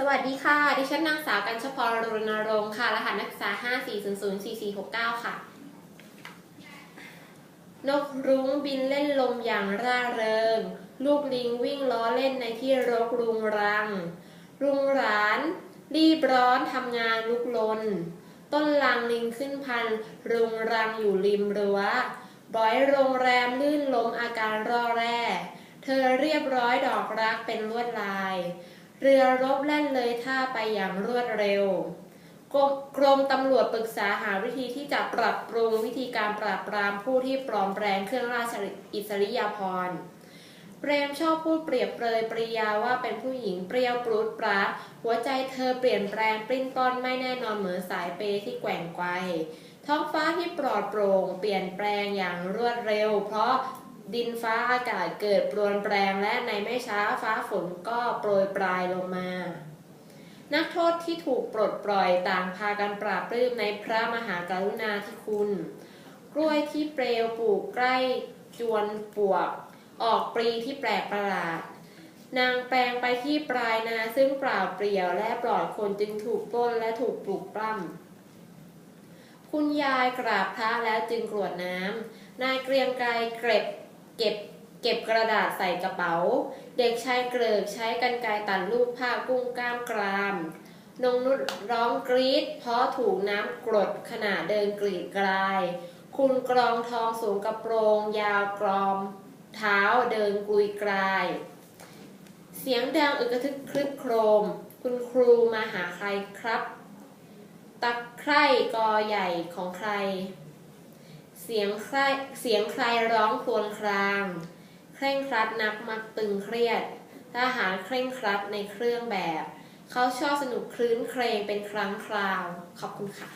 สวัสดีค่ะ ดิฉันนางสาวกัญชพรรณรงค์ค่ะ รหัสนักศึกษา 54004469 ค่ะ นกรุ้งบินเล่นลมอย่างร่าเริง ลูกลิงวิ่งล้อเล่นในที่รกรุงรัง รุงราน รีบร้อนทำงานลุกลน ต้นลังลิงขึ้นพัน รุงรังอยู่ริมรั้วร้อยโรงแรมลื่นล้มอาการร่อแร่ เธอเรียบร้อยดอกรักเป็นลวดลาย เรือรบแล่นเลยท่าไปอย่างรวดเร็ว กรมตำรวจปรึกษาหาวิธีที่จะปรับปรุงวิธีการปราบปรามผู้ที่ปลอมแปลงเครื่องราชอิสริยาภรณ์เปรมชอบพูดเปรียบเปรยปริยาว่าเป็นผู้หญิงเปรี้ยวปรุดปราดหัวใจเธอเปลี่ยนแปลงปลิ้นป้อนไม่แน่นอนเหมือนสายเปที่แกว่งไกวท้องฟ้าที่ปลอดโปร่งเปลี่ยนแปลงอย่างรวดเร็ว เพราะ ดินฟ้าอากาศเกิดปรวนแปรงและในไม่ช้าฟ้าฝนก็โปรยปลายลงมา นักโทษที่ถูกปลดปล่อยต่างพากันปราบปลื้มในพระมหากรุณาธิคุณ กล้วยที่เปลวปลูกใกล้จวนปวก ออกปลีที่แปลกประหลาด นางแปลงไปที่ปลายนาซึ่งเปล่าเปลี่ยวและปลอดคนจึงถูกปล้นและถูกปลุกปล้ำคุณยายกราบพระแล้วจึงกรวดน้ำนายเกรียงไกรเกร็บ เก็บเก็บกระดาษใส่กระเป๋า เด็กชายเกลิกใช้กันไกรตัดรูปภาพกุ้งกล้ามกราม นงนุชร้องกรีด เพราะถูกน้ำกรดขณะเดินกรีดกลาย คุณกรองทองสูงกระโปรง ยาวกรอม เท้าเดินกลุยกลาย เสียงดังอึกระทึกครึกโครม คุณครูมาหาใครครับตะไคร่กอใหญ่ของใคร เสียงใครเสียงใครร้องครวญคราง เคร่งครัดนักมักตึงเครียด ทหารเคร่งครัดในเครื่องแบบ เขาชอบสนุกคลื้นเครงเป็นครั้งคราว ขอบคุณค่ะ